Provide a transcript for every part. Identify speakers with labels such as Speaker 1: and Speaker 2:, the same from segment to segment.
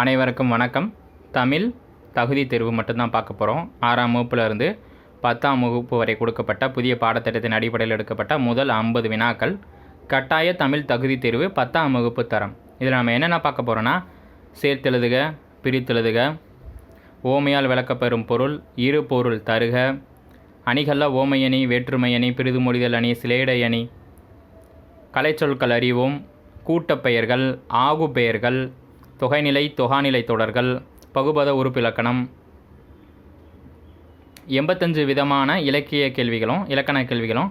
Speaker 1: அனைவருக்கும் வணக்கம். தமிழ் தகுதி தேர்வு மட்டும்தான் பார்க்க போகிறோம் ஆறாம் வகுப்புலேருந்து பத்தாம் வகுப்பு வரை கொடுக்கப்பட்ட புதிய பாடத்திட்டத்தின் அடிப்படையில் எடுக்கப்பட்ட முதல் ஐம்பது வினாக்கள். கட்டாய தமிழ் தகுதி தேர்வு பத்தாம் வகுப்பு தரம். இதில் நம்ம என்னென்ன பார்க்க போகிறோன்னா சேர்த்தெழுதுக பிரித்தெழுதுக ஓமையால் விளக்கப்பெறும் பொருள் இரு பொருள் தருக அணிகல்ல ஓமையணி வேற்றுமையணி பிரிதுமொழிதல் அணி சிலேடை அணி கலைச்சொற்கள் அறிவோம் கூட்டப்பெயர்கள் ஆகு பெயர்கள் தொகைநிலை தொகாநிலை தொடர்கள் பகுபத உறுப்பிலக்கணம் எண்பத்தஞ்சு விதமான இலக்கிய கேள்விகளும் இலக்கண கேள்விகளும்.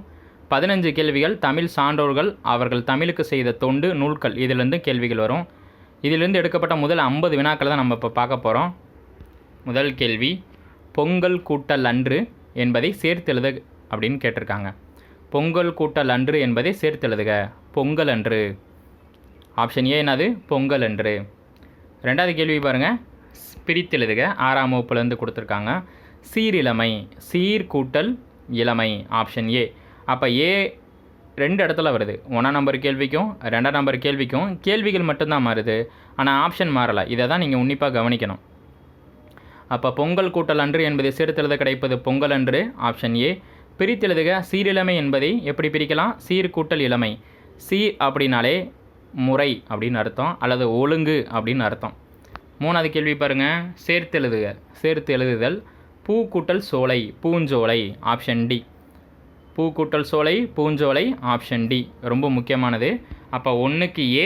Speaker 1: பதினஞ்சு கேள்விகள் தமிழ் சான்றோர்கள் அவர்கள் தமிழுக்கு செய்த தொண்டு நூல்கள். இதிலிருந்து கேள்விகள் வரும். இதிலிருந்து எடுக்கப்பட்ட முதல் ஐம்பது வினாக்களை தான் நம்ம இப்போ பார்க்க போகிறோம் முதல் கேள்வி பொங்கல் கூட்டல் அன்று என்பதை சேர்த்தெழுத அப்படின்னு கேட்டிருக்காங்க. பொங்கல் கூட்டல் அன்று என்பதை சேர்த்தெழுதுக பொங்கல் அன்று. ஆப்ஷன் ஏ என்னது? பொங்கல் அன்று. ரெண்டாவது கேள்வி பாருங்கள் பிரித்தெழுதுக ஆறாம் வகுப்புலேருந்து கொடுத்துருக்காங்க. சீரிழமை சீர்கூட்டல் இளமை ஆப்ஷன் ஏ அப்போ ஏ ரெண்டு இடத்துல வருது. ஒன்றாம் நம்பர் கேள்விக்கும் ரெண்டாம் நம்பர் கேள்விக்கும் கேள்விகள் மட்டும்தான் மாறுது. ஆனால் ஆப்ஷன் மாறலை. இதை தான் நீங்கள் உன்னிப்பாக கவனிக்கணும். அப்போ பொங்கல் கூட்டல் அன்று என்பதை சிறுத்தெழுத கிடைப்பது பொங்கல் அன்று ஆப்ஷன் ஏ பிரித்தெழுதுக சீரிழமை என்பதை எப்படி பிரிக்கலாம்? சீர்கூட்டல் இளமை. சீர் அப்படின்னாலே முறை அப்படின்னு அர்த்தம் அல்லது ஒழுங்கு அப்படின்னு அர்த்தம். மூணாவது கேள்வி பாருங்கள் சேர்த்து எழுதுக. சேர்த்து எழுதுதல் பூ கூட்டல் சோலை பூஞ்சோலை ஆப்ஷன் டி பூ கூட்டல் சோலை பூஞ்சோலை ஆப்ஷன் டி ரொம்ப முக்கியமானது. அப்போ ஒன்றுக்கு ஏ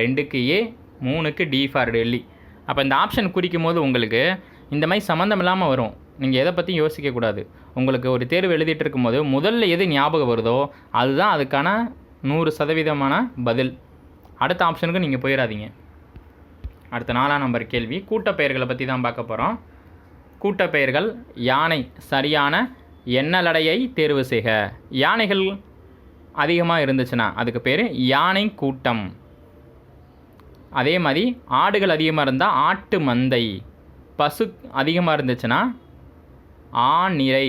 Speaker 1: ரெண்டுக்கு ஏ மூணுக்கு டி ஃபார் டெல்லி அப்போ இந்த ஆப்ஷன் குறிக்கும் போது உங்களுக்கு இந்த மாதிரி சம்மந்தம் இல்லாமல் வரும். நீங்கள் எதை பற்றியும் யோசிக்கக்கூடாது உங்களுக்கு ஒரு தேர்வு எழுதிட்டு இருக்கும்போது முதல்ல எது ஞாபகம் வருதோ அதுதான் அதுக்கான நூறு சதவீதமான பதில். அடுத்த ஆப்ஷனுக்கு நீங்கள் போயிடாதீங்க அடுத்த நாலாம் நம்பர் கேள்வி. கூட்டப்பெயர்களை பற்றி தான் பார்க்க போகிறோம் கூட்டப்பெயர்கள் யானை சரியான எண்ணலடையை தேர்வு செய்க. யானைகள் அதிகமாக இருந்துச்சுன்னா அதுக்கு பேர் யானை கூட்டம். அதே மாதிரி ஆடுகள் அதிகமாக இருந்தால் ஆட்டு மந்தை. பசு அதிகமாக இருந்துச்சுன்னா ஆநிறை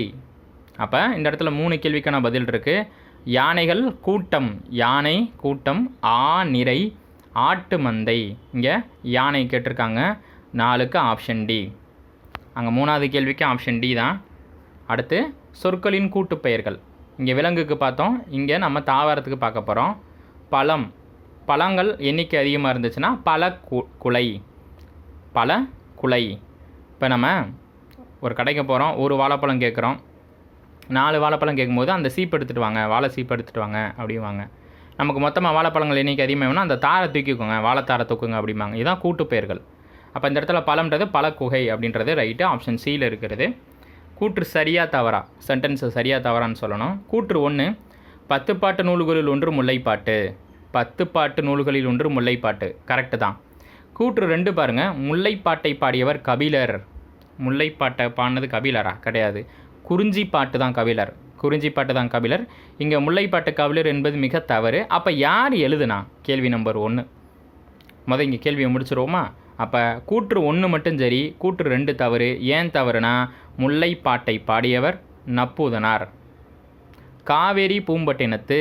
Speaker 1: அப்போ இந்த இடத்துல மூணு கேள்விக்கான பதில் இருக்குது யானைகள் கூட்டம் யானை கூட்டம் ஆ நிறை ஆட்டு மந்தை. இங்கே யானை கேட்டிருக்காங்க. நாலுக்கு ஆப்ஷன் டி அங்கே மூணாவது கேள்விக்கு ஆப்ஷன் டி தான். அடுத்து சொற்களின் கூட்டுப்பெயர்கள் இங்கே விலங்குக்கு பார்த்தோம். இங்கே நம்ம தாவரத்துக்கு பார்க்க போகிறோம் பழம். பழங்கள் எண்ணிக்கை அதிகமாக இருந்துச்சுன்னா பல கு குலை. பல குலை. இப்போ நம்ம ஒரு கடைக்கு போகிறோம் ஒரு வாழைப்பழம் கேட்குறோம் நாலு வாழைப்பழம் கேட்கும்போது அந்த சீப்பு எடுத்துகிட்டு வாங்க வாழை சீப்பு எடுத்துகிட்டு வாங்க அப்படிவாங்க நமக்கு மொத்தமாக வாழைப்பழங்கள் இன்றைக்கி அதிகமாக வேணால் அந்த தாரை தூக்கிக்கோங்க வாழைத்தாரை தூக்குங்க அப்படிம்பாங்க. இதுதான் கூட்டுப் பெயர்கள். அப்போ இந்த இடத்துல பழம்ன்றது பழக்குகை அப்படின்றது ரைட்டு ஆப்ஷன் சியில் இருக்கிறது. கூற்று சரியாக தவறா? சென்டென்ஸை சரியாக தவறான்னு சொல்லணும். கூற்று ஒன்று பத்து பாட்டு நூல்களில் ஒன்று முல்லைப்பாட்டு. பத்து பாட்டு நூல்களில் ஒன்று முல்லைப்பாட்டு. கரெக்டு தான். கூற்று ரெண்டு பாருங்கள் முல்லைப்பாட்டை பாடியவர் கபிலர். முல்லைப்பாட்டை பாடினது கபிலரா? கிடையாது. குறிஞ்சி பாட்டு தான் கபிலர். குறிஞ்சி பாட்டு தான் கபிலர். இங்கே முல்லைப்பாட்டு கபிலர் என்பது மிக தவறு. அப்போ யார் எழுதுனா? கேள்வி நம்பர் ஒன்று முத இங்கே கேள்வியை முடிச்சிருவோமா? அப்போ கூற்று ஒன்று மட்டும் சரி. கூற்று ரெண்டு தவறு. ஏன் தவறுனா? முல்லைப்பாட்டை பாடியவர் நப்பூதனார். காவேரி பூம்பட்டினத்து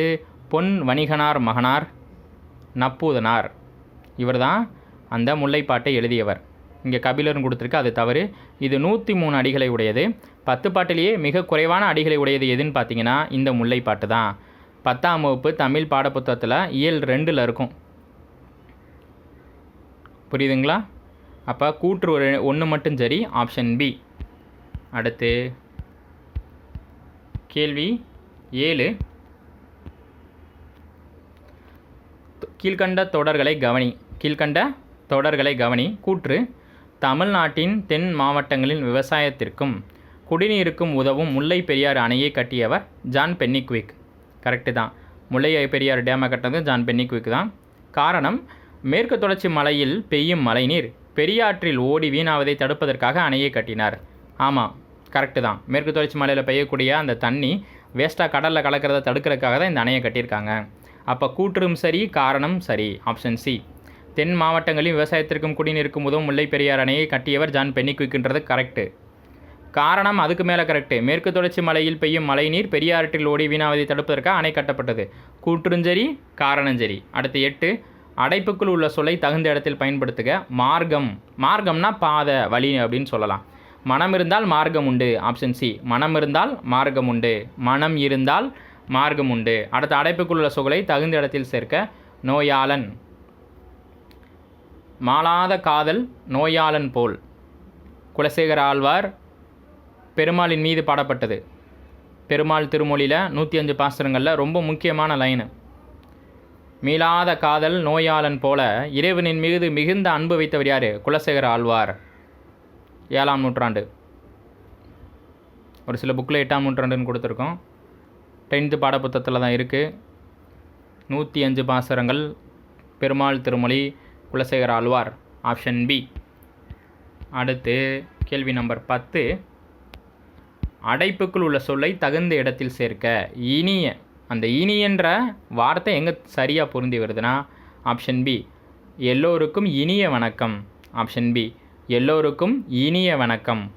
Speaker 1: பொன் வணிகனார் மகனார் நப்பூதனார். இவர்தான் அந்த முல்லைப்பாட்டை எழுதியவர். இங்கே கபிலர்னு கொடுத்துருக்கு அது தவறு. இது நூற்றி மூணு அடிகளை உடையது. பத்து பாட்டிலேயே மிக குறைவான அடிகளை உடையது எதுன்னு பார்த்தீங்கன்னா இந்த முல்லைப்பாட்டு தான். பத்தாம் வகுப்பு தமிழ் பாடப்புத்தகத்தில் இயல் ரெண்டில் இருக்கும். புரியுதுங்களா? அப்போ கூற்று ஒரு ஒன்று மட்டும் சரி ஆப்ஷன் பி. அடுத்து கேள்வி ஏழு. கீழ்கண்ட தொடர்களை கவனி. கீழ்கண்ட தொடர்களை கவனி. கூற்று தமிழ்நாட்டின் தென் மாவட்டங்களின் விவசாயத்திற்கும் குடிநீருக்கும் உதவும் முல்லை பெரியாறு அணையை கட்டியவர் ஜான் பென்னிக்விக். கரெக்டு தான். முல்லை பெரியாறு டேமை கட்டினது ஜான் பென்னிக்விக் தான். காரணம் மேற்கு தொடர்ச்சி மலையில் பெய்யும் மழைநீர் பெரியாற்றில் ஓடி வீணாவதை தடுப்பதற்காக அணையை கட்டினார். ஆமாம் கரெக்டு தான். மேற்கு தொடர்ச்சி மலையில் பெய்யக்கூடிய அந்த தண்ணி வேஸ்ட்டாக கடலில் கலக்கிறத தடுக்கிறதுக்காக தான் இந்த அணையை கட்டியிருக்காங்க. அப்போ கூற்றும் சரி காரணம் சரி. ஆப்ஷன் சி தென் மாவட்டங்களில் விவசாயத்திற்கும் குடிநீருக்கும் உதவும் முல்லை பெரியார் அணையை கட்டியவர் ஜான் பென்னிக்விக்ன்றது கரெக்டு காரணம் அதுக்கு மேலே கரெக்டு மேற்கு தொடர்ச்சி மலையில் பெய்யும் மழைநீர் பெரியாற்றில் ஓடி வீணாவதை தடுப்பதற்காக அணை கட்டப்பட்டது. கூற்றும் சரி காரணம் சரி அடுத்து எட்டு அடைப்புக்குள் உள்ள சொல்லை தகுந்த இடத்தில் பயன்படுத்துக. மார்க்கம். மார்க்கம்னா பாதை வழி அப்படின்னு சொல்லலாம். மனம் இருந்தால் மார்க்கம் உண்டு. ஆப்ஷன் சி மனம் இருந்தால் மார்க்கம் உண்டு. மனம் இருந்தால் மார்க்கம் உண்டு. அடுத்த அடைப்புக்குள் உள்ள தகுந்த இடத்தில் சேர்க்க நோயாளன். மாளாத காதல் நோயாளன் போல். குலசேகர ஆழ்வார் பெருமாளின் மீது பாடப்பட்டது. பெருமாள் திருமொழியில் நூற்றி அஞ்சு பாசுரங்களில் ரொம்ப முக்கியமான லைனு மீளாத காதல் நோயாளன் போல இறைவனின் மீது மிகுந்த அன்பு வைத்தவர் யார்? குலசேகர ஆழ்வார். ஏழாம் நூற்றாண்டு. ஒரு சில புக்கில் எட்டாம் நூற்றாண்டுன்னு கொடுத்துருக்கோம். டென்த்து பாடப்புத்தகத்தில் தான் இருக்குது நூற்றி அஞ்சு பாசுரங்கள் பெருமாள் திருமொழி குலசேகர ஆழ்வார் ஆப்ஷன் பி அடுத்து கேள்வி நம்பர் பத்து. அடைப்புக்குள் உள்ள சொல்லை தகுந்த இடத்தில் சேர்க்க இனிய அந்த இனியன்ற வார்த்தை எங்கே சரியாக பொருந்தி வருதுன்னா ஆப்ஷன் பி எல்லோருக்கும் இனிய வணக்கம் ஆப்ஷன் பி எல்லோருக்கும் இனிய வணக்கம்.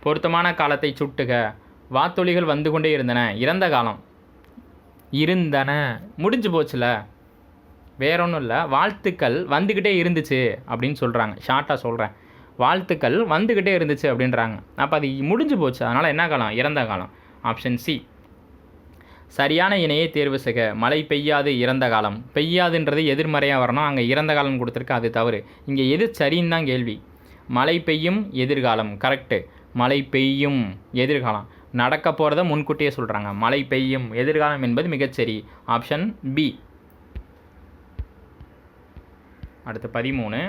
Speaker 1: பொருத்தமான காலத்தை சுட்டுக. வாத்தொலிகள் வந்து கொண்டே இருந்தன. இறந்த காலம். இருந்தன. முடிஞ்சு போச்சுல. வேற ஒன்றும் இல்லை வாழ்த்துக்கள் வந்துக்கிட்டே இருந்துச்சு அப்படின்னு சொல்கிறாங்க ஷார்ட்டாக சொல்கிறேன் வாழ்த்துக்கள் வந்துக்கிட்டே இருந்துச்சு அப்படின்றாங்க. அப்போ அது முடிஞ்சு போச்சு. அதனால் என்ன காலம்? இறந்த காலம். ஆப்ஷன் சி சரியான இணையை தேர்வு செய்க. மழை பெய்யாது இறந்த காலம். பெய்யாதுன்றது எதிர்மறையாக வரணும். அங்கே இறந்த காலம் கொடுத்துருக்கு அது தவறு. இங்கே எது சரின்னு தான் கேள்வி. மழை பெய்யும் எதிர்காலம். கரெக்டு மழை பெய்யும் எதிர்காலம். நடக்க போகிறத முன்கூட்டியே சொல்கிறாங்க மழை பெய்யும் எதிர்காலம் என்பது மிகச்சரி. ஆப்ஷன் பி அடுத்து பதிமூணு.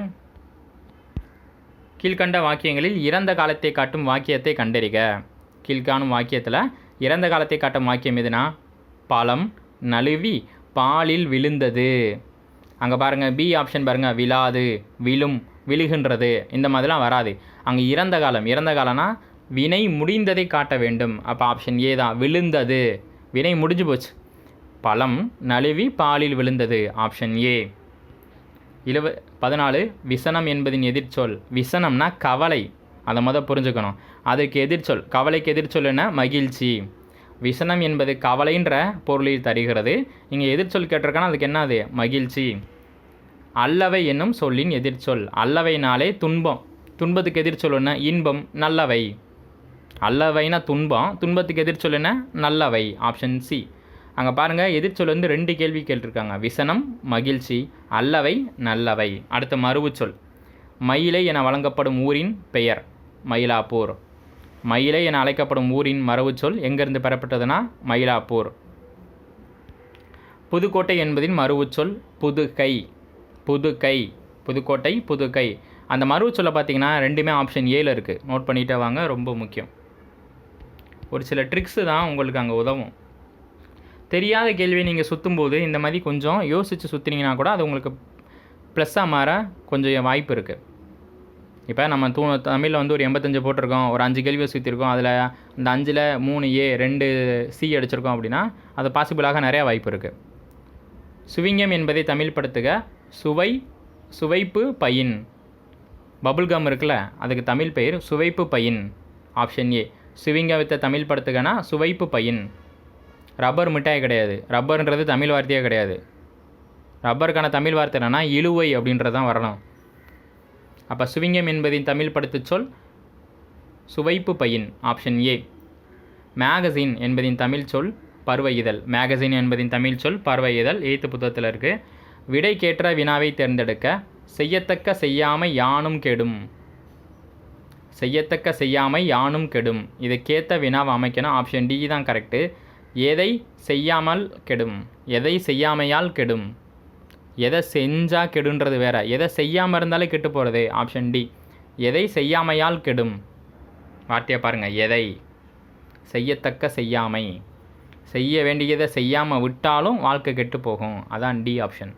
Speaker 1: கீழ்கண்ட வாக்கியங்களில் இறந்த காலத்தை காட்டும் வாக்கியத்தை கண்டறிக. கீழ்காணும் வாக்கியத்தில் இறந்த காலத்தை காட்டும் வாக்கியம் எதுனா? பழம் நழுவி பாலில் விழுந்தது. அங்கே பாருங்கள் பி ஆப்ஷன் பாருங்கள் விழாது விழும் விழுகின்றது. இந்த மாதிரிலாம் வராது. அங்கே இறந்த காலம் இறந்த காலம்னா வினை முடிந்ததை காட்ட வேண்டும். அப்போ ஆப்ஷன் ஏ தான் விழுந்தது. வினை முடிஞ்சு போச்சு. பழம் நழுவி பாலில் விழுந்தது. ஆப்ஷன் ஏ இலவ பதினாலு விசனம் என்பதின் எதிர்ச்சொல். விசனம்னா கவலை. அதை முத புரிஞ்சுக்கணும். அதுக்கு எதிர்ச்சொல். கவலைக்கு எதிர்ச்சொல் என்ன? மகிழ்ச்சி. விசனம் என்பது கவலைன்ற பொருளில் தருகிறது. இங்கே எதிர்ச்சொல் கேட்டிருக்கானா? அதுக்கு என்னது மகிழ்ச்சி. அல்லவை என்னும் சொல்லின் எதிர்ச்சொல். அல்லவைனாலே துன்பம். துன்பத்துக்கு எதிர்ச்சொல் என்ன? இன்பம் நல்லவை. அல்லவைனா துன்பம். துன்பத்துக்கு எதிர்ச்சொல் என்ன? நல்லவை. Option C. அங்கே பாருங்கள் எதிர்ச்சொல் வந்து ரெண்டு கேள்வி கேட்டிருக்காங்க விசனம் மகிழ்ச்சி அல்லவை நல்லவை. அடுத்த மறுவுச்சொல். மயிலை என வழங்கப்படும் ஊரின் பெயர் மயிலாப்பூர். மயிலை என அழைக்கப்படும் ஊரின் மரபுச்சொல் எங்கேருந்து பெறப்பட்டதுன்னா மயிலாப்பூர். புதுக்கோட்டை என்பதின் மறுவுச்சொல் புதுகை. புதுகை. புதுக்கோட்டை புதுகை. அந்த மறுவுச்சொல்லை பார்த்தீங்கன்னா ரெண்டுமே ஆப்ஷன் ஏல இருக்குது நோட் பண்ணிட்டே வாங்க ரொம்ப முக்கியம். ஒரு சில ட்ரிக்ஸு தான் உங்களுக்கு அங்கே உதவும். தெரியாத கேள்வியை நீங்கள் சுற்றும்போது இந்த மாதிரி கொஞ்சம் யோசித்து சுற்றுனீங்கன்னா கூட அது உங்களுக்கு ப்ளஸ்ஸாக மாற கொஞ்சம் வாய்ப்பு இருக்குது இப்போ நம்ம தூ தமிழில் வந்து ஒரு எண்பத்தஞ்சு போட்டிருக்கோம் ஒரு அஞ்சு கேள்வியை சுற்றிருக்கோம் அதில் அந்த அஞ்சில் மூணு ஏ ரெண்டு சி அடிச்சிருக்கோம் அப்படின்னா அது பாசிபிளாக நிறையா வாய்ப்பு இருக்குது சுவிங்கம் என்பதை தமிழ் படுத்துக சுவை சுவைப்பு பையின். பபுள் கம் இருக்குல்ல அதுக்கு தமிழ் பெயர் சுவைப்பு பையின் ஆப்ஷன் ஏ சுவிங்கத்தை தமிழ் படுத்துகனா சுவைப்பு பையின். ரப்பர் மிட்டாய் கிடையாது. ரப்பர்ன்றது தமிழ் வார்த்தையே கிடையாது. ரப்பருக்கான தமிழ் வார்த்தை என்னென்னா இழுவை அப்படின்றது தான் வரணும். அப்போ சுவிங்கம் என்பதின் தமிழ் படுத்துச் சொல் சுவைப்பு பையின் ஆப்ஷன் ஏ மேகசின் என்பதின் தமிழ் சொல் பருவ இதழ். மேகசின் என்பதின் தமிழ் சொல் பருவ இதழ். எய்த்து புத்தகத்தில் இருக்குது விடைக்கேற்ற வினாவை தேர்ந்தெடுக்க செய்யத்தக்க செய்யாமை யானும் கெடும். செய்யத்தக்க செய்யாமை யானும் கெடும். இதுக்கேற்ற வினாவை அமைக்கணும். ஆப்ஷன் டி தான் கரெக்டு எதை செய்யாமல் கெடும்? எதை செய்யாமையால் கெடும்? எதை செஞ்சால் கெடுன்றது வேற. எதை செய்யாமல் இருந்தாலே கெட்டு போகிறது ஆப்ஷன் டி எதை செய்யாமையால் கெடும்? வார்த்தையை பாருங்கள் எதை? செய்யத்தக்க செய்யாமை. செய்ய வேண்டியதை செய்யாமல் விட்டாலும் வாழ்க்கை கெட்டு போகும். அதான் டி ஆப்ஷன்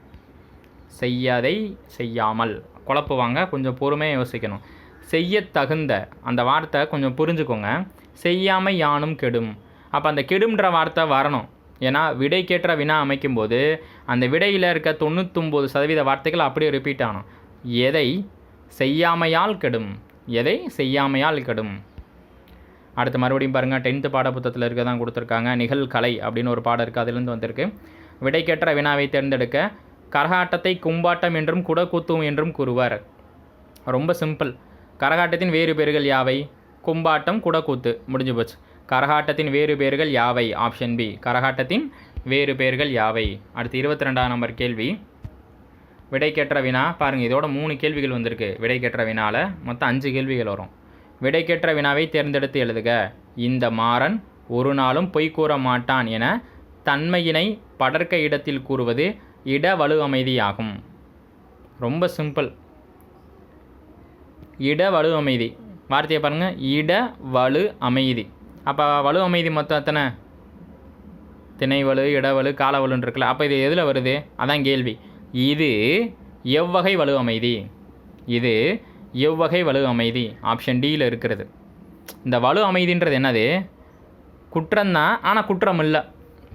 Speaker 1: செய்யாதை செய்யாமல். குழப்புவாங்க கொஞ்சம் பொறுமையாக யோசிக்கணும். செய்ய தகுந்த அந்த வார்த்தை கொஞ்சம் புரிஞ்சுக்கோங்க. செய்யாமை யானும் கெடும். அப்போ அந்த கெடும்ன்ற வார்த்தை வரணும். ஏன்னா விடைக்கேற்ற வினா அமைக்கும்போது அந்த விடையில் இருக்க தொண்ணூத்தொம்பது சதவீத வார்த்தைகள் அப்படியே ரிப்பீட் ஆகணும். எதை? செய்யாமையால் கெடும். எதை? செய்யாமையால் கெடும். அடுத்து மறுபடியும் பாருங்கள் டென்த்து பாடப்புத்தகத்தில் இருக்க தான் கொடுத்துருக்காங்க நிகழ்கலை அப்படின்னு ஒரு பாடம் இருக்குது அதுலேருந்து வந்திருக்கு. விடைக்கேற்ற வினாவை தேர்ந்தெடுக்க கரகாட்டத்தை கும்பாட்டம் என்றும் குடக்கூத்தும் என்றும் கூறுவர். ரொம்ப சிம்பிள் கரகாட்டத்தின் வேறு பேர்கள் யாவை? கும்பாட்டம் குடக்கூத்து. முடிஞ்சு போச்சு. கரகாட்டத்தின் வேறு பேர்கள் யாவை? ஆப்ஷன் பி கரகாட்டத்தின் வேறு பேர்கள் யாவை? அடுத்து இருபத்தி ரெண்டாம் நம்பர் கேள்வி விடைக்கேற்ற வினா பாருங்கள் இதோட மூணு கேள்விகள் வந்திருக்கு. விடைக்கற்ற வினாவில் மொத்தம் அஞ்சு கேள்விகள் வரும். விடைக்கேற்ற வினாவை தேர்ந்தெடுத்து எழுதுக. இந்த மாறன் ஒரு நாளும் பொய் கூற மாட்டான் என தன்மையினை படர்க்க இடத்தில் கூறுவது இட வலு அமைதியாகும். ரொம்ப சிம்பிள் இட வலு அமைதி. வார்த்தையை பாருங்கள் இட வலு அமைதி. அப்போ வலு அமைதி மொத்தம் எத்தனை? திணைவலு இடவலு காலவலுன்னு இருக்குல்ல. அப்போ இது எதில் வருது? அதான் கேள்வி. இது எவ்வகை வலு அமைதி? இது எவ்வகை வலு அமைதி? ஆப்ஷன் டியில் இருக்கிறது. இந்த வலு அமைதின்றது என்னது? குற்றம்தான் ஆனால் குற்றம் இல்லை.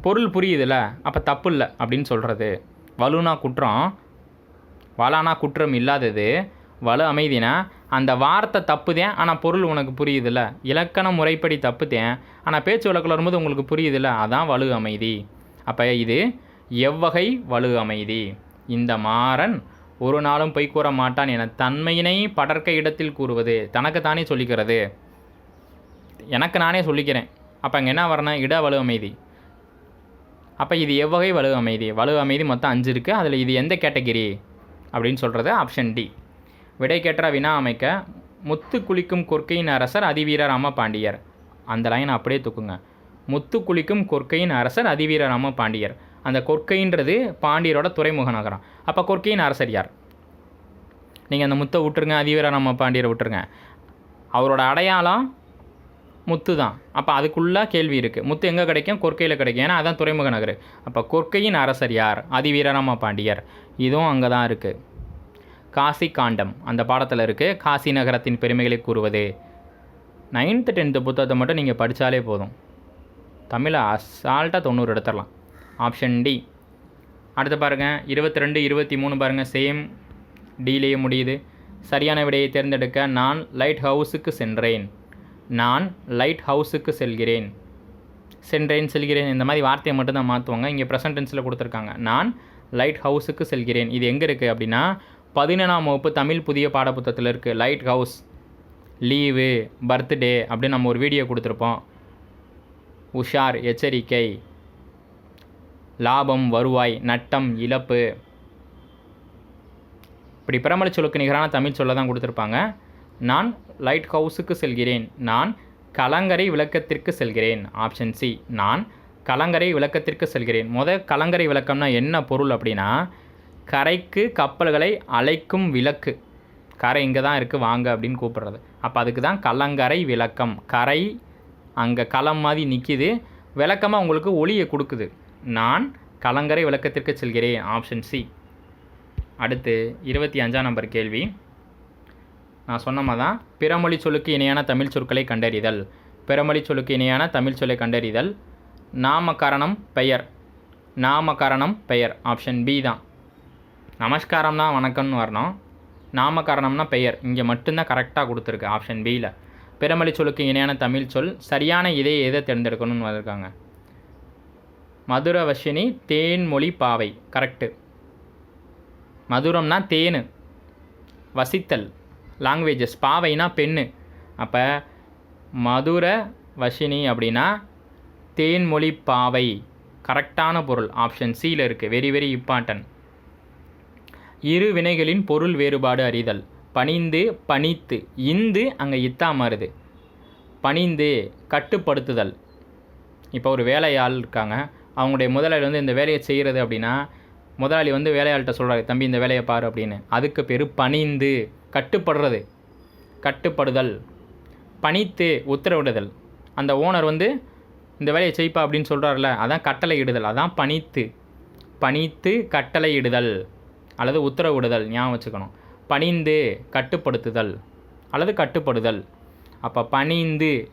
Speaker 1: பொருள் புரியுதுல்ல. அப்போ தப்பு இல்லை அப்படின்னு சொல்கிறது வலுனா குற்றம். வலானா குற்றம் இல்லாதது. வலு அமைதினா அந்த வார்த்தை தப்புதேன் ஆனால் பொருள் உனக்கு புரியுதுல்ல இலக்கண முறைப்படி தப்புதேன் ஆனால் பேச்சு வழக்கில் வரும்போது உங்களுக்கு புரியுதுல்ல அதான் வலு அமைதி. அப்போ இது எவ்வகை வலு அமைதி? இந்த மாறன் ஒரு நாளும் பொய் கூற மாட்டான் என தன்மையினை படர்க்க இடத்தில் கூறுவது. தனக்குத்தானே சொல்லிக்கிறது. எனக்கு நானே சொல்லிக்கிறேன். அப்போ அங்கே என்ன வரணும்? இட வலு அமைதி. அப்போ இது எவ்வகை வலு அமைதி? வலு அமைதி மொத்தம் அஞ்சு இருக்குது அதில் இது எந்த கேட்டகிரி? அப்படின்னு சொல்கிறது ஆப்ஷன் டி விடைக்கேற்ற வினா அமைக்க முத்து குளிக்கும் கொற்கையின் அரசர் அதிவீர ராம பாண்டியர் அந்த லைன் அப்படியே தூக்குங்க. முத்து குளிக்கும் கொற்கையின் அரசர் அதிவீர ராம பாண்டியர் அந்த கொற்கைன்றது பாண்டியரோட துறைமுக நகரம் அப்போ கொற்கையின் அரசர் யார்? நீங்கள் அந்த முத்தை விட்டுருங்க அதிவீர ராம பாண்டியரை விட்டுருங்க. அவரோட அடையாளம் முத்து தான். அப்போ அதுக்குள்ளே கேள்வி இருக்குது முத்து எங்கே கிடைக்கும்? கொற்கையில் கிடைக்கும். ஏன்னா அதான் துறைமுக நகர் அப்போ கொற்கையின் அரசர் யார்? அதிவீரராம பாண்டியர் இதுவும் அங்கே தான் இருக்குது காசி காண்டம் அந்த பாடத்தில் இருக்குது காசி நகரத்தின் பெருமைகளை கூறுவது. நைன்த்து டென்த்து புத்தகத்தை மட்டும் நீங்கள் படித்தாலே போதும். தமிழை அசால்ட்டாக தொண்ணூறு எடுத்துடலாம். ஆப்ஷன் டி அடுத்து பாருங்கள் இருபத்தி ரெண்டு இருபத்தி மூணு பாருங்கள் சேம் டிலேயே முடியுது. சரியான விடையை தேர்ந்தெடுக்க நான் லைட் ஹவுஸுக்கு சென்றேன். நான் லைட் ஹவுஸுக்கு செல்கிறேன். சென்றேன் செல்கிறேன். இந்த மாதிரி வார்த்தையை மட்டும் தான் மாற்றுவாங்க இங்கே ப்ரெசன்ட் டென்ஸில் கொடுத்துருக்காங்க. நான் லைட் ஹவுஸுக்கு செல்கிறேன். இது எங்கே இருக்குது அப்படின்னா பதினொன்றாம் வகுப்பு தமிழ் புதிய பாடப்புத்தகத்தில் இருக்குது லைட் ஹவுஸ் லீவு பர்த்டே அப்படின்னு நம்ம ஒரு வீடியோ கொடுத்துருப்போம். உஷார் எச்சரிக்கை லாபம் வருவாய் நட்டம் இழப்பு. இப்படி பிரமல சொல்லுக்கு நிகரான தமிழ் சொல்ல தான் கொடுத்துருப்பாங்க. நான் லைட் ஹவுஸுக்கு செல்கிறேன். நான் கலங்கரை விளக்கத்திற்கு செல்கிறேன். ஆப்ஷன் சி நான் கலங்கரை விளக்கத்திற்கு செல்கிறேன். முத கலங்கரை விளக்கம்னா என்ன பொருள் அப்படின்னா கரைக்கு கப்பல்களை அழைக்கும் விளக்கு. கரை இங்கே தான் இருக்குது வாங்க அப்படின்னு கூப்பிட்றது. அப்போ அதுக்கு தான் கலங்கரை விளக்கம். கரை அங்கே களம் மாதிரி நிற்கிது விளக்கமாக உங்களுக்கு ஒளியை கொடுக்குது. நான் கலங்கரை விளக்கத்திற்கு செல்கிறேன். Option C. அடுத்து இருபத்தி அஞ்சாம் நம்பர் கேள்வி. நான் சொன்னமாக தான் பிறமொழி சொல்லுக்கு இணையான தமிழ் சொற்களை கண்டறிதல். பிறமொழி சொல்லுக்கு இணையான தமிழ் சொல்லை கண்டறிதல். நாமகரணம் பெயர். நாமகரணம் பெயர். ஆப்ஷன் பி தான். நமஸ்காரம் தான் வணக்கம்னு வரணும். நாமகரணம்னா பெயர். இங்கே மட்டும்தான் கரெக்டாக கொடுத்துருக்கு ஆப்ஷன் பியில் பிறமொழி சொல்லுக்கு இணையான தமிழ் சொல் சரியான இதை எதை தேர்ந்தெடுக்கணும்னு வந்திருக்காங்க? மதுரவஷினி தேன்மொழி பாவை. கரெக்டு மதுரம்னா தேனு. வசித்தல். லாங்குவேஜஸ் பாவைனா பெண்ணு. அப்போ மதுர வஷினி அப்படின்னா தேன்மொழி பாவை. கரெக்டான பொருள். ஆப்ஷன் சியில் இருக்குது வெரி வெரி இம்பார்ட்டன்ட் இரு வினைகளின் பொருள் வேறுபாடு அறிதல். பணிந்து பணித்து இந்து அங்கே இத்தா மாறுது. பணிந்து கட்டுப்படுத்துதல். இப்போ ஒரு வேலையாள் இருக்காங்க. அவங்களுடைய முதலாளி வந்து இந்த வேலையை செய்கிறது அப்படின்னா முதலாளி வந்து வேலையாள்கிட்ட சொல்கிறாரு தம்பி இந்த வேலையை பாரு அப்படின்னு. அதுக்கு பேர் பணிந்து கட்டுப்படுறது. கட்டுப்படுதல். பணித்து உத்தரவிடுதல். அந்த ஓனர் வந்து இந்த வேலையை செய்ப்பா அப்படின்னு சொல்கிறாருல அதான் கட்டளை இடுதல் அதான் பணித்து. பணித்து கட்டளை இடுதல் அல்லது உத்தரவிடுதல் ஞாபகம் வச்சுக்கணும். பணிந்து கட்டுப்படுத்துதல் அல்லது கட்டுப்படுதல். அப்போ பணிந்து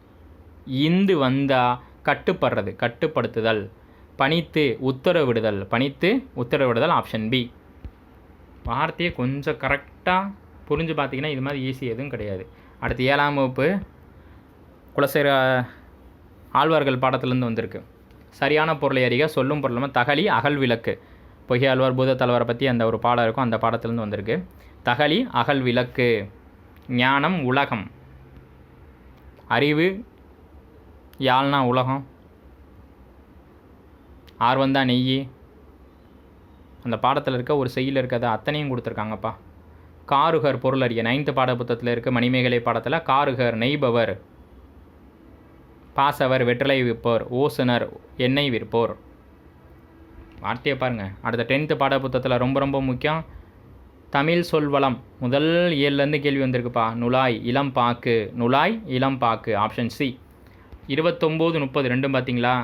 Speaker 1: இந்து வந்தால் கட்டுப்படுறது கட்டுப்படுத்துதல். பணித்து உத்தரவிடுதல் பணித்து உத்தரவிடுதல் ஆப்ஷன் பி வார்த்தையை கொஞ்சம் கரெக்டாக புரிஞ்சு பார்த்தீங்கன்னா இது மாதிரி ஈஸி எதுவும் கிடையாது. அடுத்து ஏழாம் வகுப்பு குலசேர ஆழ்வார்கள் பாடத்துலேருந்து வந்திருக்கு. சரியான பொருளை அறிக சொல்லும் பொருளும் தகலி அகல் விளக்கு. பொய்யாழ்வார் பூதத்தலைவரை தலைவரை பற்றி அந்த ஒரு பாடம் இருக்கும். அந்த பாடத்துலேருந்து வந்திருக்கு. தகழி அகல் விளக்கு ஞானம் உலகம். அறிவு யாழ்னா உலகம். ஆர்வந்தான் நெய் அந்த பாடத்தில் இருக்க ஒரு செய்யில் இருக்கிறத அத்தனையும் கொடுத்துருக்காங்கப்பா. காருகர் பொருள் அறிய. நைன்த்து பாட புத்தகத்தில் இருக்க மணிமேகலை பாடத்தில் காருகர் நெய்பவர் பாசவர் வெற்றிலை விற்போர் ஓசுனர் எண்ணெய் விற்போர். வார்த்தையை பாருங்கள் அடுத்த டென்த்து பாட புத்தகத்தில் ரொம்ப ரொம்ப முக்கியம். தமிழ் சொல்வளம். முதல் ஏழுலேருந்து கேள்வி வந்திருக்குப்பா. நுழாய் இளம் பாக்கு. நுழாய் இளம் பாக்கு. ஆப்ஷன் சி இருபத்தொம்போது முப்பது ரெண்டும் பார்த்தீங்களா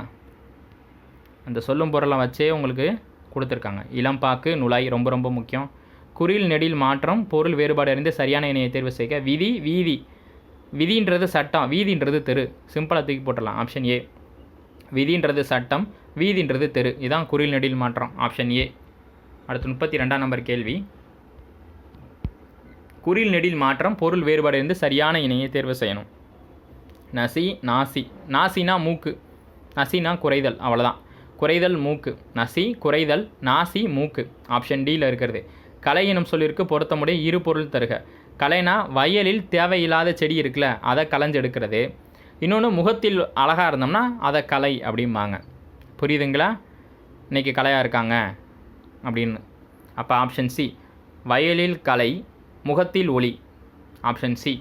Speaker 1: அந்த சொல்லும் பொருளை வச்சே உங்களுக்கு கொடுத்துருக்காங்க. இளம்பாக்கு நுழாய் ரொம்ப ரொம்ப முக்கியம். குறியில் நெடில் மாற்றம் பொருள் வேறுபாடு அறிந்து சரியான இணையை தேர்வு செய்க. விதி வீதி. விதின்றது சட்டம். வீதின்றது தெரு. சிம்பிளாக தூக்கி போட்டுடலாம். ஆப்ஷன் ஏ விதின்றது சட்டம் வீதின்றது தெரு. இதான் குறில் நெடில் மாற்றம். ஆப்ஷன் ஏ அடுத்து முப்பத்தி ரெண்டாம் நம்பர் கேள்வி. குறில் நெடில் மாற்றம் பொருள் வேறுபாடு இருந்து சரியான இணையை தேர்வு செய்யணும். நசி நாசி. நாசினா மூக்கு. நசினா குறைதல். அவ்வளோதான் குறைதல் மூக்கு. நசி குறைதல் நாசி மூக்கு. ஆப்ஷன் டியில் இருக்கிறது. கலை எனும் சொல்லிற்கு பொருத்தமுடைய இரு பொருள் தருக. கலைனா வயலில் தேவையில்லாத செடி இருக்குல்ல அதை களைஞ்செடுக்கிறது. இன்னொன்று முகத்தில் அழகாக இருந்தோம்னா அதை கலை அப்படிம்பாங்க. புரியுதுங்களா? இன்றைக்கி கலையாக இருக்காங்க அப்படின்னு. அப்போ ஆப்ஷன் சி வயலில் கலை முகத்தில் ஒளி. ஆப்ஷன் சி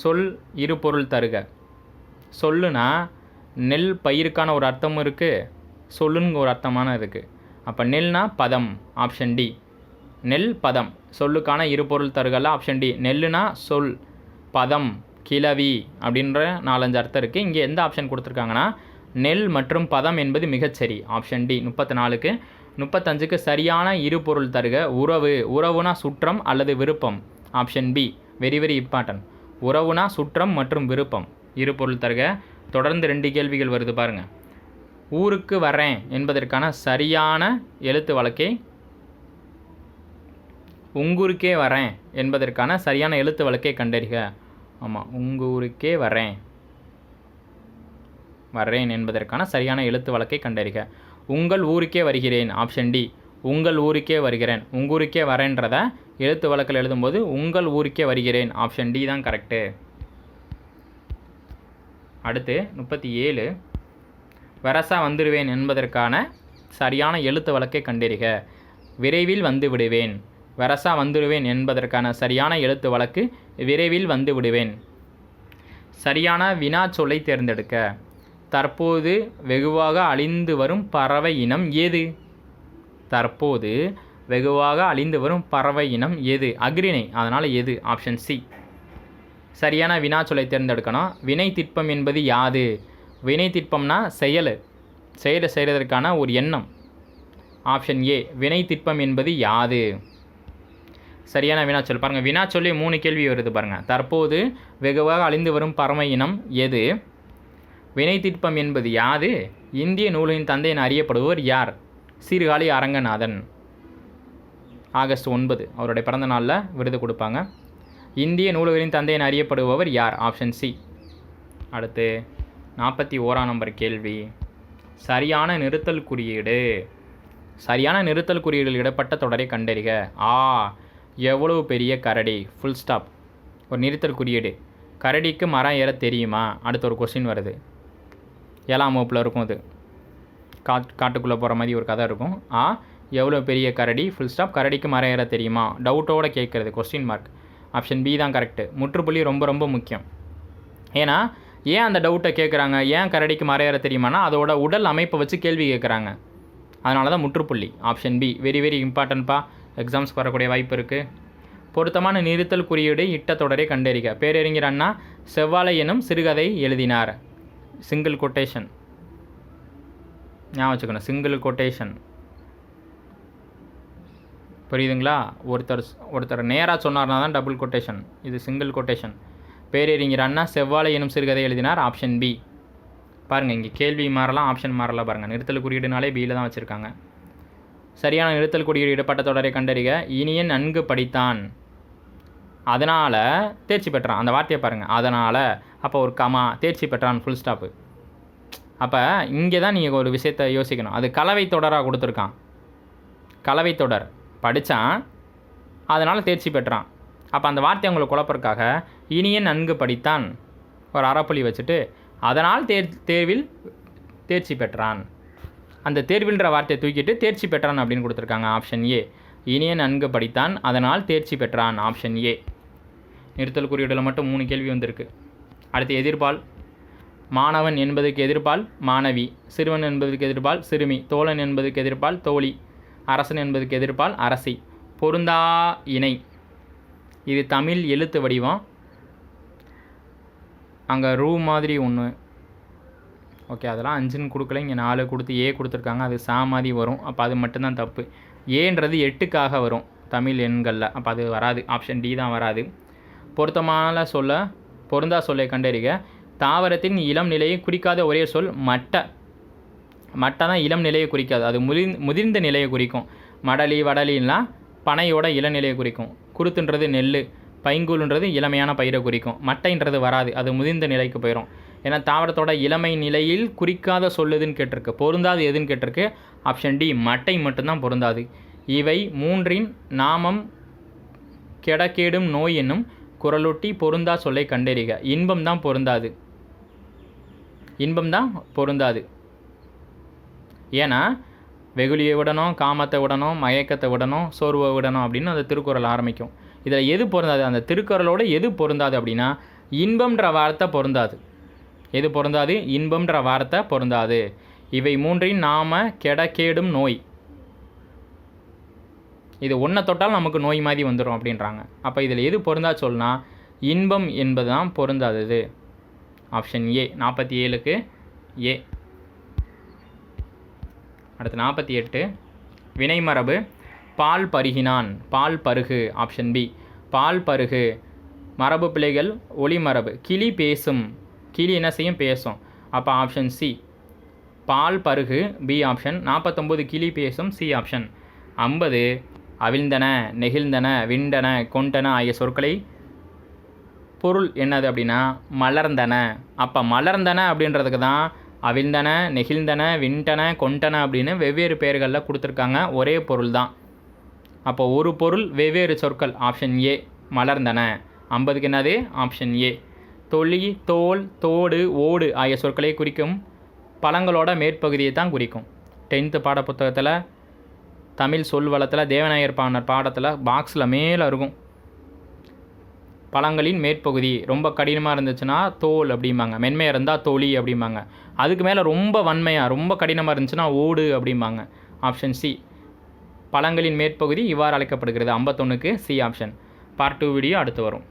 Speaker 1: சொல் இரு பொருள் தருக. சொல்லுனா நெல் பயிருக்கான ஒரு அர்த்தமும் இருக்குது சொல்லுங்க ஒரு அர்த்தமான இருக்குது அப்போ நெல்னா பதம் ஆப்ஷன் டி நெல் பதம் சொல்லுக்கான இரு பொருள் தருகல ஆப்ஷன் டி நெல்லுனா சொல் பதம் கிளவி அப்படின்ற நாலஞ்சு அர்த்தம் இருக்குது இங்கே எந்த ஆப்ஷன் கொடுத்துருக்காங்கன்னா நெல் மற்றும் பதம் என்பது மிகச்சரி ஆப்ஷன் டி முப்பத்தி நாலுக்கு முப்பத்தஞ்சுக்கு சரியான இரு பொருள் தருக. உறவு உறவுனா சுற்றம் அல்லது விருப்பம். Option B very very important உறவுனா சுற்றம் மற்றும் விருப்பம். இரு பொருள் தருக. தொடர்ந்து ரெண்டு கேள்விகள் வருது பாருங்கள் ஊருக்கு வரேன் என்பதற்கான சரியான எழுத்து வழக்கை உங்கூருக்கே வரேன் என்பதற்கான சரியான எழுத்து வழக்கை கண்டறிக. ஆமாம் உங்கூருக்கே வரேன். வர்றேன் என்பதற்கான சரியான எழுத்து வழக்கை கண்டறிக. உங்கள் ஊருக்கே வருகிறேன் ஆப்ஷன் டி உங்கள் ஊருக்கே வருகிறேன். உங்கூருக்கே வரேன்றத எழுத்து வழக்கில் எழுதும்போது உங்கள் ஊருக்கே வருகிறேன் ஆப்ஷன் டி தான் கரெக்டு அடுத்து முப்பத்தி ஏழு. வரசா வந்துடுவேன் என்பதற்கான சரியான எழுத்து வழக்கை கண்டறிக. விரைவில் வந்து விடுவேன். வரசா வந்துடுவேன் என்பதற்கான சரியான எழுத்து வழக்கு விரைவில் வந்து விடுவேன். சரியான வினா சொல்லை தேர்ந்தெடுக்க. தற்போது வெகுவாக அழிந்து வரும் பறவை இனம் ஏது? தற்போது வெகுவாக அழிந்து வரும் பறவை இனம் எது அக்ரிணை அதனால் எது ஆப்ஷன் சி சரியான வினா சொல்லை தேர்ந்தெடுக்கணும் வினை திட்பம் என்பது யாது? வினை திட்பம்னா செயல். செயலை செய்கிறதற்கான ஒரு எண்ணம். ஆப்ஷன் ஏ வினை திட்பம் என்பது யாது? சரியான வினாச்சொல். பாருங்கள் வினாச்சொல்லி மூணு கேள்வி வருது பாருங்கள் தற்போது வெகுவாக அழிந்து வரும் பறவை இனம் எது? வினை திட்பம் என்பது யாது? இந்திய நூலின் தந்தை என அறியப்படுபவர் யார்? சீர்காழி அரங்கநாதன். ஆகஸ்ட் ஒன்பது அவருடைய பிறந்த நாளில் விருது கொடுப்பாங்க. இந்திய நூல்களின் தந்தை என அறியப்படுபவர் யார்? Option C. அடுத்து நாற்பத்தி ஓராம் நம்பர் கேள்வி. சரியான நிறுத்தல் குறியீடு. சரியான நிறுத்தல் குறியீடுகள் இடப்பட்ட தொடரை கண்டறிக. ஆ எவ்வளவு பெரிய கரடி? ஃபுல் ஸ்டாப் ஒரு நிறுத்தல் குறியீடு. கரடிக்கு மரம் ஏற தெரியுமா? அடுத்த ஒரு கொஸ்டின் வருது. ஏழாம் வகுப்பில் இருக்கும் அது காட் காட்டுக்குள்ளே போகிற மாதிரி ஒரு கதை இருக்கும். ஆ எவ்வளோ பெரிய கரடி? ஃபுல் ஸ்டாப் கரடிக்கு மரம் ஏற தெரியுமா? டவுட்டோட கேட்குறது. கொஸ்டின் மார்க் ஆப்ஷன் பி தான் கரெக்டு முற்றுப்புள்ளி ரொம்ப ரொம்ப முக்கியம். ஏன்னா ஏன் அந்த டவுட்டை கேட்குறாங்க? ஏன் கரடிக்கு மரம் ஏற தெரியுமானா அதோட உடல் அமைப்பை வச்சு கேள்வி கேட்குறாங்க. அதனால தான் முற்றுப்புள்ளி ஆப்ஷன் பி வெரி வெரி இம்பார்ட்டன்ட்ப்பா எக்ஸாம்ஸ்க்கு வரக்கூடிய வாய்ப்பு இருக்குது பொருத்தமான நிறுத்தல் குறியீடு இட்ட தொடரை கண்டறிக. பேரறிஞர் அண்ணா செவ்வாழை எனும் சிறுகதை எழுதினார். சிங்கிள் கொட்டேஷன் ஞாபகம் வச்சுக்கணும் சிங்கிள் கொட்டேஷன் புரியுதுங்களா? ஒருத்தர் ஒருத்தர் நேராக சொன்னார்னா தான் டபுள் கொட்டேஷன் இது சிங்கிள் கொட்டேஷன் பேரறிஞர் அண்ணா செவ்வாழை எனும் சிறுகதை எழுதினார் ஆப்ஷன் பி பாருங்கள் இங்கே கேள்வி மாறலாம் ஆப்ஷன் மாறலாம் பாருங்கள் நிறுத்தல் குறியீடுனாலே பியில் தான் வச்சுருக்காங்க. சரியான நிறுத்தல் குறியீடு இடப்பட்ட தொடரை கண்டறிக. இனியன் நன்கு படித்தான். அதனால் தேர்ச்சி பெற்றான். அந்த வார்த்தையை பாருங்கள் அதனால் அப்போ ஒரு கமா தேர்ச்சி பெற்றான் ஃபுல் ஸ்டாப்பு அப்போ இங்கே தான் நீங்கள் ஒரு விஷயத்தை யோசிக்கணும். அது கலவை தொடராக கொடுத்துருக்கான். கலவை தொடர். படித்தான் அதனால் தேர்ச்சி பெற்றான். அப்போ அந்த வார்த்தை உங்களுக்கு குழப்பறக்காக இனியன் நன்கு படித்தான். ஒரு அறப்புலி வச்சுட்டு அதனால் தேர் தேர்வில் தேர்ச்சி பெற்றான். அந்த தேர்வில்ன்ற வார்த்தையை தூக்கிட்டு தேர்ச்சி பெற்றான் அப்படின்னு கொடுத்துருக்காங்க ஆப்ஷன் ஏ இனிய நன்கு படித்தான் அதனால் தேர்ச்சி பெற்றான் ஆப்ஷன் ஏ நிறுத்தல் குறியீடில் மட்டும் மூணு கேள்வி வந்திருக்கு. அடுத்து எதிர்பால். மாணவன் என்பதுக்கு எதிர்பால் மாணவி. சிறுவன் என்பதற்கு எதிர்பால் சிறுமி. தோழன் என்பதற்கு எதிர்பால் தோழி. அரசன் என்பதற்கு எதிர்பால் அரசி. பொருந்தா இணை. இது தமிழ் எழுத்து வடிவம். அங்கே ரூ மாதிரி ஒன்று ஓகே அதெல்லாம் அஞ்சுன்னு கொடுக்கல. இங்கே நாலு கொடுத்து ஏ கொடுத்துருக்காங்க. அது சா மாதிரி வரும். அப்போ அது மட்டும்தான் தப்பு. ஏன்றது எட்டுக்காக வரும் தமிழ் எண்களில். அப்போ அது வராது. ஆப்ஷன் டி தான் வராது. பொருத்தமான சொல்ல பொருந்தா சொல்லை கண்டறிக. தாவரத்தின் இளம் நிலையை குறிக்காத ஒரே சொல் மட்டை. மட்டை தான் இளம் நிலையை குறிக்காது. அது முதிர் முதிர்ந்த நிலையை குறிக்கும். மடலி வடலின்னா பனையோட இளநிலையை குறிக்கும். குருத்துன்றது நெல் பைங்கூல்ன்றது இளமையான பயிரை குறிக்கும். மட்டைன்றது வராது. அது முதிர்ந்த நிலைக்கு போயிடும் ஏன்னா தாவரத்தோட இளமை நிலையில் குறிக்காத சொல்லுதுன்னு கேட்டிருக்கு. பொருந்தாது எதுன்னு கேட்டிருக்கு? ஆப்ஷன் டி மட்டை மட்டும்தான் பொருந்தாது. இவை மூன்றின் நாமம் கெடக்கேடும் நோய் என்னும் குரலொட்டி பொருந்தா சொல்லை கண்டறிக. இன்பம் தான் பொருந்தாது. இன்பம் தான் பொருந்தாது. ஏன்னா வெகுளியை விடணும் காமத்தை விடணும் மயக்கத்தை விடணும் சோர்வை விடணும் அப்படின்னு அந்த திருக்குறள் ஆரம்பிக்கும். இதில் எது பொருந்தாது? அந்த திருக்குறளோட எது பொருந்தாது அப்படின்னா இன்பம்ன்ற வார்த்தை பொருந்தாது. எது பொருந்தாது? இன்பம்ன்ற வார்த்தை பொருந்தாது. இவை மூன்றின் நாம கெடக்கேடும் நோய். இது ஒன்றை தொட்டால் நமக்கு நோய் மாதிரி வந்துடும் அப்படின்றாங்க. அப்போ இதில் எது பொருந்தா சொல்னா இன்பம் என்பது தான் பொருந்தாதது. ஆப்ஷன் ஏ நாற்பத்தி ஏழுக்கு ஏ. அடுத்து நாற்பத்தி எட்டு வினைமரபு பால் பருகினான் பால் பருகு ஆப்ஷன் பி. பால் பருகு மரபு பிழைகள் ஒளிமரபு கிளி பேசும் கிளி என்ன செய்யும்? பேசும். அப்போ ஆப்ஷன் சி பால் பருகு பி ஆப்ஷன் நாற்பத்தொம்போது கிளி பேசும் சி ஆப்ஷன் ஐம்பது அவிழ்ந்தன நெகிழ்ந்தன விண்டன கொண்டன ஆகிய சொற்களை பொருள் என்னது அப்படின்னா? மலர்ந்தன. அப்போ மலர்ந்தன அப்படின்றதுக்கு தான் அவிழ்ந்தன நெகிழ்ந்தன விண்டன கொண்டன அப்படின்னு வெவ்வேறு பெயர்களில் கொடுத்துருக்காங்க. ஒரே பொருள் தான். அப்போ ஒரு பொருள் வெவ்வேறு சொற்கள். ஆப்ஷன் ஏ மலர்ந்தன. ஐம்பதுக்கு என்னது? ஆப்ஷன் ஏ தொழி தோல் தோடு ஓடு ஆகிய சொற்களை குறிக்கும் பழங்களோட மேற்பகுதியை தான் குறிக்கும். டென்த்து பாடப்புத்தகத்தில் தமிழ் சொல் வளத்தில் தேவநாயகர் பாணர் பாடத்தில் பாக்ஸில் மேலே இருக்கும். பழங்களின் மேற்பகுதி ரொம்ப கடினமாக இருந்துச்சுன்னா தோல் அப்படிம்பாங்க. மென்மையாக இருந்தால் தோழி அப்படிம்பாங்க. அதுக்கு மேலே ரொம்ப வன்மையாக ரொம்ப கடினமாக இருந்துச்சுன்னா ஓடு அப்படிம்பாங்க. ஆப்ஷன் சி பழங்களின் மேற்பகுதி இவ்வாறு அழைக்கப்படுகிறது. ஐம்பத்தொன்றுக்கு C option part two video அடுத்து வரும்.